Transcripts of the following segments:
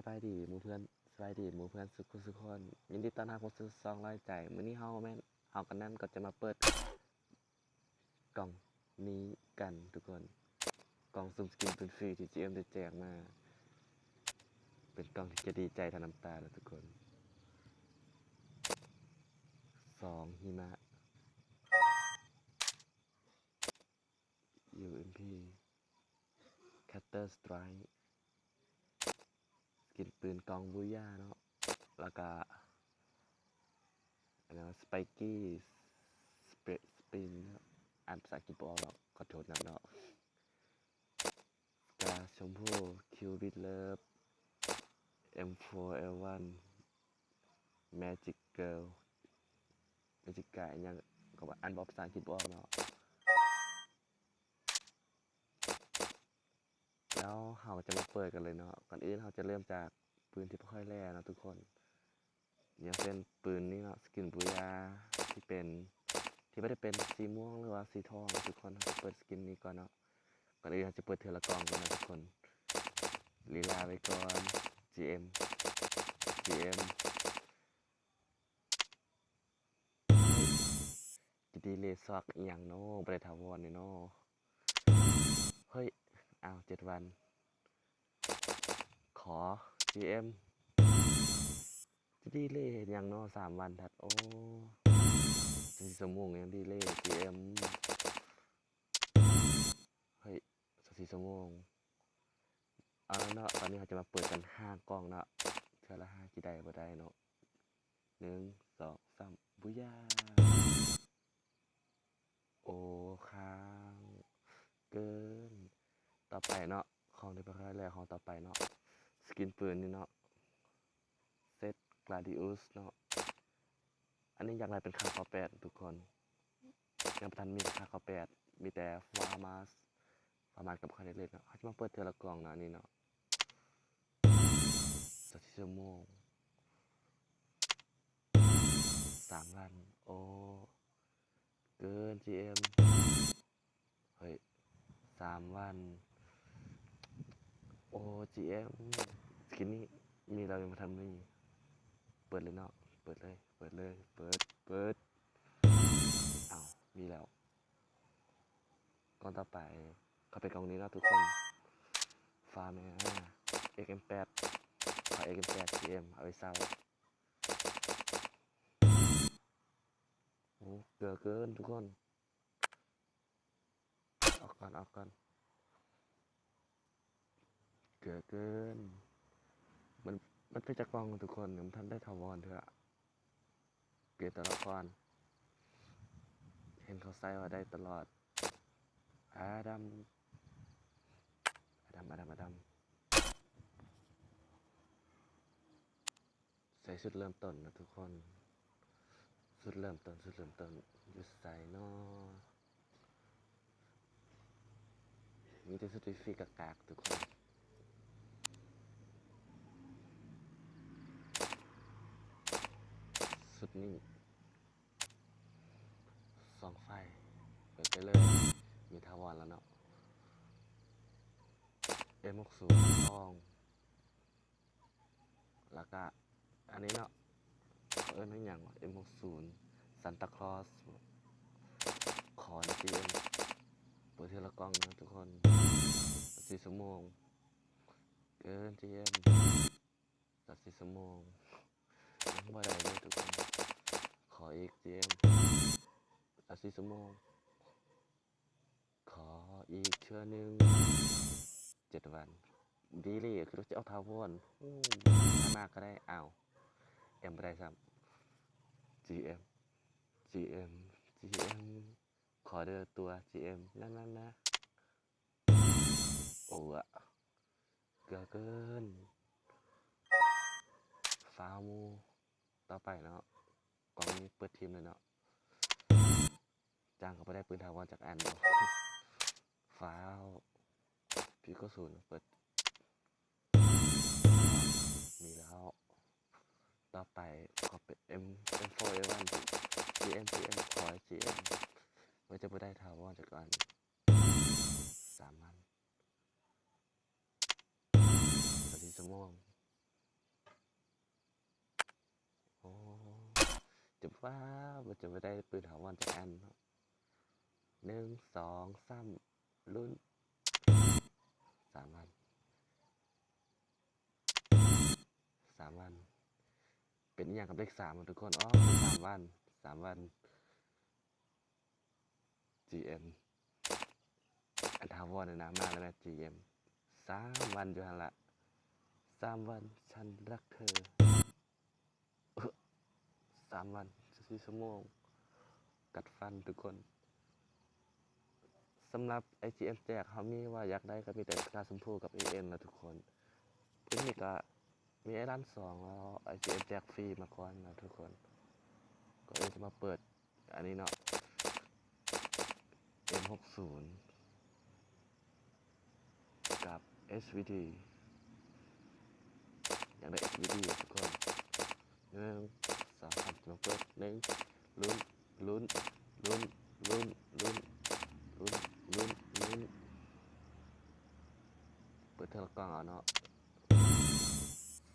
สบายดีหมู่เพื่อนสบายดีหมู่เพื่อนสุขสุขคนยินดีต้อนรับเข้าสู่ซองร้อยใจมื้อนี้เฮาแม่นเฮากันนั่นก็จะมาเปิด กล่องนี้กันทุกคน กล่องซุ่มสกินเป็นฟรีที่ GM ได้แจกมา เป็นกล่องที่จะดีใจทาน้ำตาแล้วทุกคนสองหิมะ UMP Cutter Strike กินปืนกองบูย่าเนาะ แล้วก็อันะสไปกี้สเปสปินอ่านภาษาอังกฤษบออกขอโทษนะเนาะกาชมพู่คิวบิดเลิฟ M4L1 Magic Girl Magic Guy ยังก็ว่าอ่านบอกภาษาอังกฤษบออกเนาะ แล้วเราจะมาเปิดกันเลยเนาะก่อนอื่นเราจะเริ่มจากปืนที่ค่อยแร่นะทุกคนอย่างเช่นปืนนี้เนาะสกินบุยาที่เป็นที่ไม่ได้เป็นสีม่วงหรือว่าสีทองทุกคนเราจะเปิดสกินนี้ก่อนเนาะก่อนอื่นเราจะเปิดเทอละกล่องกันนะทุกคนลีลาไปก่อน GM GM กิดีเลซอกอย่างเนาะบริถาวรเนี่ยเนาะเฮ้ย อ้าวเจ็ดวัน ขอ GM ดีเล่เห็นยังนาะสามวันถัด โอ้สี่สมงยังดีเล่ GM เฮ้ยสี่สมงเอาแล้วเนาะตอนนี้เราจะมาเปิดกันห้ากล้องเนาะเท่าละห้ากี่ได้บ่ได้เนาะหนึ่งสองสามบุยาโอ้ค้างเกิน ต่อไปเนาะของที่ประเภทแรกของต่อไปเนาะสกินปืนนี่เนาะเซตกลาดิอุสเนาะอันนี้อยากได้เป็นคาคอแปดทุกคนยังประทันมีคาคอแปดมีแต่ฟาร์มาสฟาร์มาสกับคาเดเลตเนาะเขาจะมาเปิดเทอละกล่องนะนี่เนาะสักชั่วโมงสามวันโอ้เกิน GM เฮ้ยสามวัน โอ้ GM สกินนี้มีเรายังมาทำนี่เปิดเลยเนาะเปิดเลย เปิดเลย เปิด เปิดอ้าวมีแล้วกองต่อไปเข้าไปกองนี้เนาะทุกคน ฟาร์มเนี่ย XM8 ขอ XM8 GM เอาไปเศร้าโอ้เกลือเกินทุกคนออกก่อนออกก่อน เกิดเกิน มันมันเป็นจากกล้องทุกคนมันทันได้ทาวอนเถอะเปลี่ยนตัวละครเห็นเขาใส่ว่าได้ตลอดอาดัมอาดัมอาดัมอาดัมใส่ชุดเริ่มต้นนะทุกคนชุดเริ่มต้นชุดเริ่มต้นอยู่ใส่นอมีแต่สติฟิกกากๆทุกคน สุดนี่สองไฟเปิดไปเลย มีทาวอนแล้วเนาะเอ็มกสูทอง แล้วก็ อันนี้เนาะเอิ้นว่าอย่างเอ็มหกศูนย์ซันตาคลอส ขอนจีเอ็มเปิดเทอละกล้องนะทุกคนสี่ชั่วโมง เกินจีเอ็มตัดสี่ชั่วโมง ยังบ่ได้เลยทุกคน ขออีกจีเอ็มตัดสี่ชั่วโมงขออีกเชื่อหนึ่งเจ็ดวัน ดีเลยคือเราจะเอาทาวอนมากก็ได้อ้าเอ็มไม่ได้ซ้ำ GM GM GM ขอเดอตัว GM นั่นนั่นนะโอ้อะเกลือเกินฟาวมู ต่อไปเนาะกล่องนี้เปิดทีมเลยเนาะจ้างเขาไปได้ปืนทาวอนจากแอนเนาะฟาวพี่ก็ศูนย์เปิด มีแล้ว ต่อไปขอเป็น M M4 A1 GM GM ขอ GM ไว้จะไม่ได้ทาวอนจากอันสามพันสวัสดีสมอง ว้าวมันจะไม่ได้ปืนถาวรจากอันหนึ่งสองสามลุ้นสามวันสามวัน เป็นอย่างกับเลขสามทุกคนอ๋อสามวันสามวัน GM อันทาวรเนี่ยนะมาแล้วนะ GM สามวันอยู่หันละสามวันฉันรักเธอามวันสี่ชั่วโมง กัดฟันทุกคนสำหรับ IGM แจกเขามีว่าอยากได้ก็มีแต่กาสมพูกับ AN นะทุกคนเพิ่นี่ก็มีไอ้ร้านสองแล้ว IGM แจกฟรีมาก่อนนะทุกคน ก็เลยจะมาเปิดอันนี้เนาะ M60 กับ SVD อยากได้ SVD อะทุกคนหนึ่ง สามจะมาเปิดหนึ่งลุ้นลุ้นลุ้นลุ้นลุ้นลุ้นลุ้นลุ้นเปิดเทลกล้องเอาเนาะ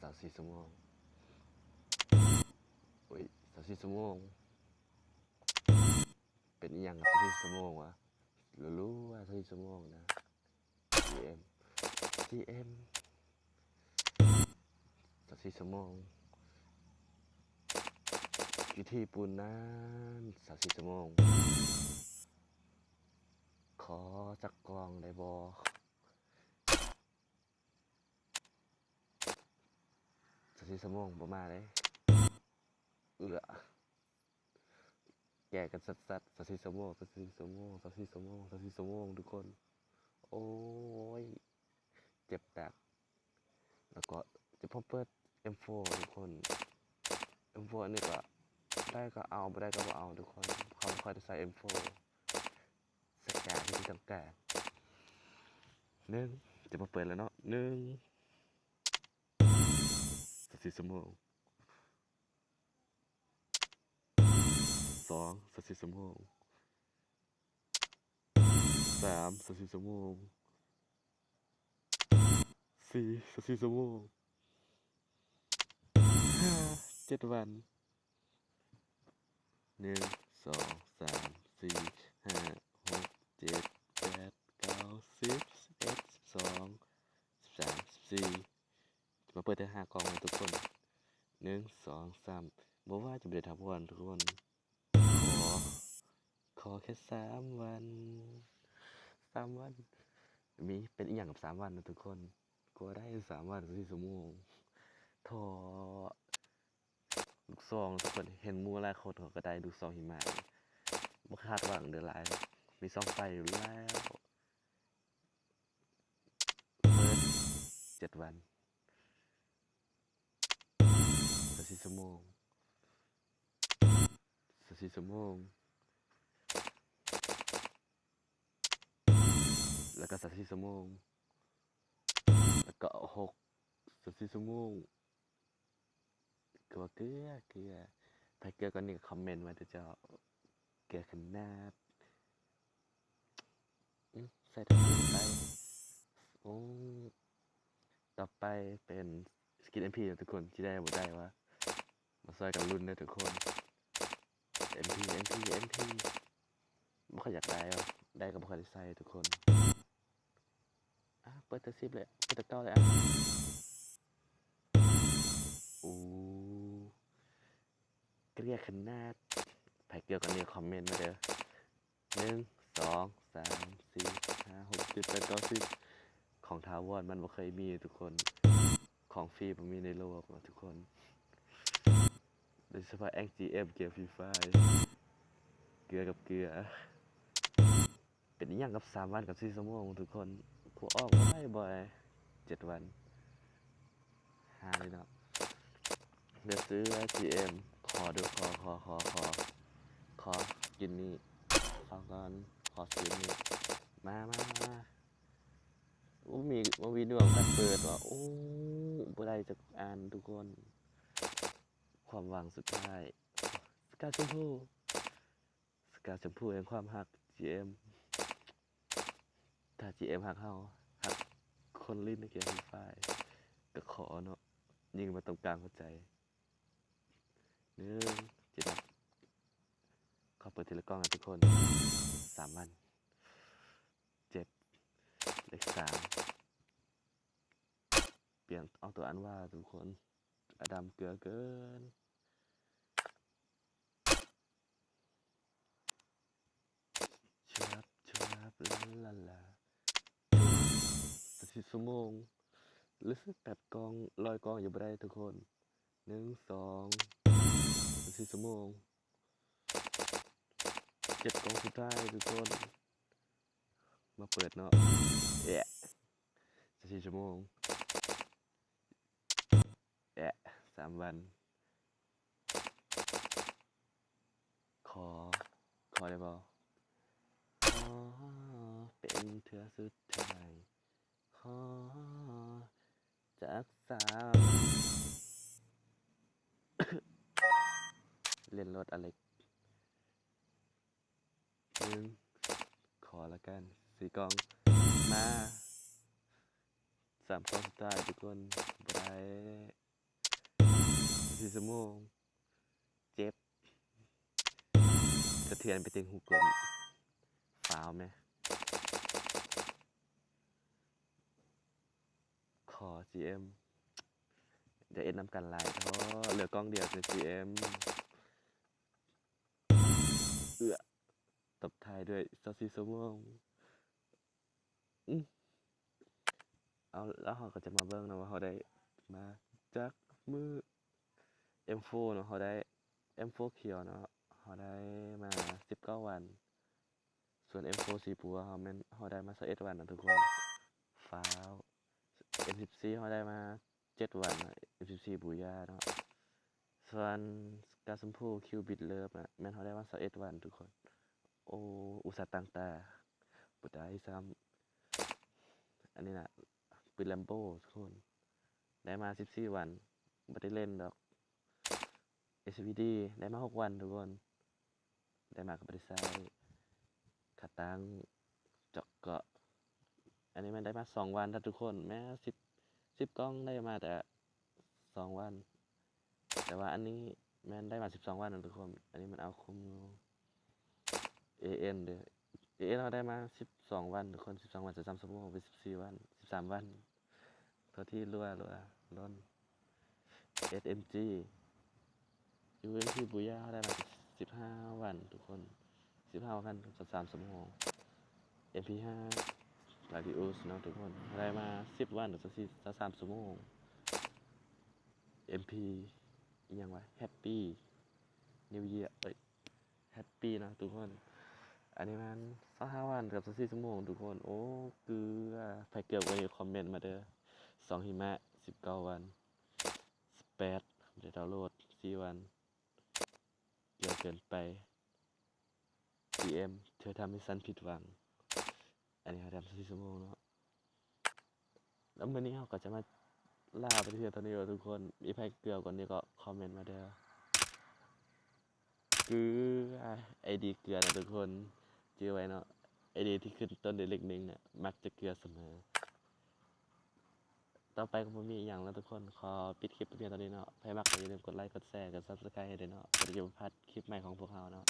สามสี่ชั่วโมงอุ้ยสามสี่ชั่วโมงเป็นอย่างกับสามสี่ชั่วโมงวะรู้รู้ว่าสามสี่ชั่วโมงนะ GM GM สามสี่ชั่วโมง อยู่ที่ปูนนั้นสามสี่ชั่วโมง ขอจักกลองได้บอสามสี่ชั่วโมงประมาณเลยเอือแก่กันสัดสัดสามสี่ชั่วโมงสามสี่ชั่วโมงสามสี่ชั่วโมงสามสี่ชั่วโมงทุกคน โอ้ย เจ็บแตกแล้วก็จะพอเปิด M4 ทุกคน M4 อันนี้ก็ ได้ก็เอาไม่ได้ก็บ่เอาทุกคนเขาไม่ค่อยจะใส่ M4 สแกนที่ต้องการหนึ่งจะมาเปิดแล้วเนาะหนึ่งสักสี่ชั่วโมงสองสักสี่ชั่วโมงสามสักสี่ชั่วโมงสี่สักสี่ชั่วโมงห้าเจ็ดวัน หนึ่งสองสามสี่ห้าหกเจ็ดแปดเก้าสิบสิบเอ็ดสิบสองสิบสามสิบสี่มาเปิดได้ห้ากองเลยทุกคนหนึ่งสองสามบอกว่าจะไม่ได้ทำวันทุกคนขอขอแค่สามวันสามวัน มีเป็นอีกอย่างกับสามวันนะทุกคนกลัวได้สามวันสี่ชั่วโมงทอ ลูกซองทุกคนเห็นมูหลายคนเขาก็ได้ลูกซองหิมะบ่คาดหวังเดือหลายหรมีซองไฟอยู่แล้วเปิดเจ็ดวันสักสี่ชั่วโมงสักสี่ชั่วโมงแล้วก็สักสี่ชั่วโมงแล้วก็หกสักสี่ชั่วโมง ก็ว่าเกลือเกลือไปเกลือก็นี่คอมเมนต์มาจะเจ้าเกลือขนาดใส่ถุงไปโอ้ต่อไปเป็นสกินเอ็มพีทุกคนที่ได้บ่ได้ว่ามาซอยกันรุ่นนะทุกคนเอ็มพีเอ็มพีเอ็มพีไม่ค่อยอยากได้หรอได้ก็ไม่ค่อยได้ใส่ทุกคนอะเปิดตะซิบเลยเปิดตะเก้าเลยอะ เกลียขนาดไผ่เกลือกันเนี่ยคอมเมนต์มาเด้อหนึ่งสองสามสี่ห้าหกเจ็ดแปดเก้าสิบของทาวอนมันบ่เคยมีทุกคนของฟรีมันมีในโลกทุกคนโดยเฉพาะ XGM เกียร์ฟรีไฟเกลือกับเกลือ เป็นอย่างกับสามวันกับสี่ชั่วโมงทุกคนผู้ออกได้บ่อยเจ็ดวันหาเลยนะเดี๋ยวซื้อ GM ขอดูขอขอขอขอขอกินนี่ขอก่อนขอซื้อนี่มามามาโอ้มีมาวีดวงกันเปิดว่ะโอ้บ่ได้จะอ่านทุกคน ความหวังสุดท้ายสกาชมพูสกาชมพูแห่งความหัก GM ถ้า GM หักเฮาหักคนลิ้นในเกมไฟก็ขอเนาะยิงมาตรงกลางหัวใจ หนึ่งจะนับเขาเปิดทีละกล้องนะทุกคนสามวันเจ็ดเลขสามเปลี่ยนเอาตัวอันว่าทุกคนอดัมเกลือเกินชับชับลาลาลาสิบชั่วโมงหรือสิบแปดกองลอยกองอยู่บ่ได้ทุกคนหนึ่งสอง สิบชั่วโมงเจ็ดกองสุดท้ายทุกคนมาเปิดเนาะแอะสี่ชั่วโมงแอะสามวัน ขอ ขอได้บ่ขอเป็นเธอสุดท้ายขอจากสามามกล่องสุดท้าทุกคนบได้สี่ชั่วโมงเจ็บสะเทือนไปถึงหูกลมฟาวไหมขอ GM เดี๋ยวเอ็นนำกันไลน์เพราะเหลือกล้องเดียวคือ GM เอื้อตบท้ายด้วยซอสซีสม่วงอืม เอาแล้วเขาก็จะมาเบิ่งนะว่าเขาได้มาจากมือ M4 เนาะเขาได้ M4 เขียวเนาะเขาได้มา 19 วัน ส่วน M4 สีปัวเขาแม่นเขาได้มา21วันนะทุกคนฟ้าว M14 เขาได้มา7วันนะ M14 บูย่าเนาะส่วนกาสมพูคิวบิดเลิฟนะแม่นเขาได้มา21วันทุกคน โอ้อุตส่าห์ตั้งตาบุได้ซ้ำอันนี้นะ ปืนแลมโบ้ทุกคน ได้มา14วันไม่ได้เล่นดอก SVD ได้มา6วันทุกคน ได้มากับบริษัทขาตังจาะเกาะ อันนี้มันได้มาสองวันถ้าทุกคน แม้สิบสิบกล้องได้มาแต่สองวัน แต่ว่าอันนี้แมันได้มาสิบสองวันนะทุกคน อันนี้มันเอาคุมอยู่ AN เด้อ AN เราได้มาสิบสองวันทุกคนสิบสองวันจะจำสมมติเป็นสิบสี่วันสิบสามวันตัวที่รัวรัวล้น SMG UMP บุย่าได้มาสิบห้าวันทุกคนสิบห้าวันจะสามสมอง MP5 Radius เนาะทุกคนได้มาสิบวันหรือสี่สามชั่วโมง MP อีกอย่างวะ Happy New Year เอ้ย Happy เนะทุกคน อันนี้มันสักห้าวันกับสักสี่ชั่วโมงทุกคน โอ้เกลือใครเกี่ยวกับคอมเมนต์มาเด้อสองหิมะสิบเก้าวันสิบแปดเดี๋ยวดาวโหลดสี่วัน เกี่ยวเกินไป PM เธอทำให้ฉันผิดหวัง อันนี้เขาทำสี่ชั่วโมงเนาะแล้วมื่อนี้เขาก็จะมาล่าไปเที่ยวตอนนี้ว่าทุกคน มีใครเกลือก่อนนี้ก็คอมเมนต์มาเด้อเกลือไอดีเกลือนะทุกคน จื้อไว้เนาะไอเดียที่ขึ้นต้นด้วยเล็กนึงเนี่ยมักจะเกลือเสมอ ต่อไปก็ผมมีอย่างแล้วทุกคน ขอปิดคลิปเพียงตอนนี้เนาะใครมักอย่าลืมกดไลค์ กดแชร์ กด subscribe ให้ด้วยเนาะเพื่อจะพลาดคลิปใหม่ของพวกเราเนาะ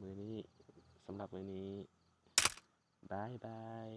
มือนี้สำหรับวันนี้บายบาย